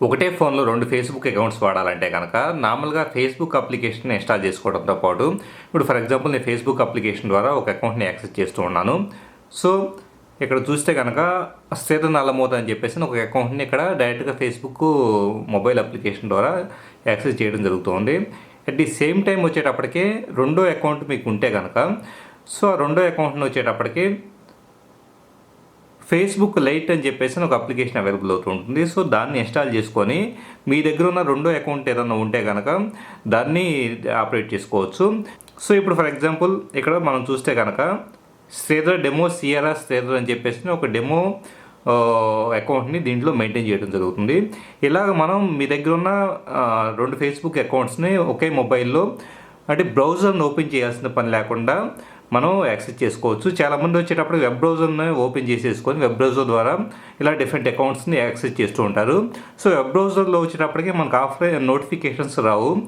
ఒకటే ఫోన్లో రెండు ఫేస్బుక్ అకౌంట్స్ వాడాలంటే కనుక నార్మల్గా ఫేస్బుక్ అప్లికేషన్ ఇన్స్టాల్ చేసుకోవడంతో పాటు ఇప్పుడు ఫర్ ఎగ్జాంపుల్ నేను ఫేస్బుక్ అప్లికేషన్ ద్వారా ఒక అకౌంట్ని యాక్సెస్ చేస్తూ ఉన్నాను. సో ఇక్కడ చూస్తే కనుక స్థిర నల్లమోత అని చెప్పేసి ఒక అకౌంట్ని ఇక్కడ డైరెక్ట్గా ఫేస్బుక్ మొబైల్ అప్లికేషన్ ద్వారా యాక్సెస్ చేయడం జరుగుతుంది. అట్ ది సేమ్ టైం వచ్చేటప్పటికే రెండో అకౌంట్ మీకు ఉంటే కనుక సో ఆ రెండో అకౌంట్ని వచ్చేటప్పటికి ఫేస్బుక్ లైట్ అని చెప్పేసి ఒక అప్లికేషన్ అవైలబుల్ అవుతూ ఉంటుంది సో దాన్ని ఇన్స్టాల్ చేసుకొని మీ దగ్గర ఉన్న రెండో అకౌంట్ ఏదైనా ఉంటే కనుక దాన్ని ఆపరేట్ చేసుకోవచ్చు. సో ఇప్పుడు ఫర్ ఎగ్జాంపుల్ ఇక్కడ మనం చూస్తే కనుక శ్రీధర్ డెమో సిఆర్ఆర్ శ్రీధర్ అని చెప్పేసి ఒక డెమో అకౌంట్ని దీంట్లో మెయింటైన్ చేయడం జరుగుతుంది. ఇలాగ మనం మీ దగ్గర ఉన్న రెండు ఫేస్బుక్ అకౌంట్స్ని ఒకే మొబైల్లో అంటే బ్రౌజర్ని ఓపెన్ చేయాల్సిన పని లేకుండా మనం యాక్సెస్ చేసుకోవచ్చు. చాలామంది వచ్చేటప్పుడు వెబ్ బ్రౌజర్ని ఓపెన్ చేసేసుకొని వెబ్ బ్రౌజర్ ద్వారా ఇలా డిఫరెంట్ అకౌంట్స్ని యాక్సెస్ చేస్తూ ఉంటారు. సో వెబ్ బ్రౌజర్లో వచ్చేటప్పటికి మనకు ఆఫ్లైన్ నోటిఫికేషన్స్ రావు.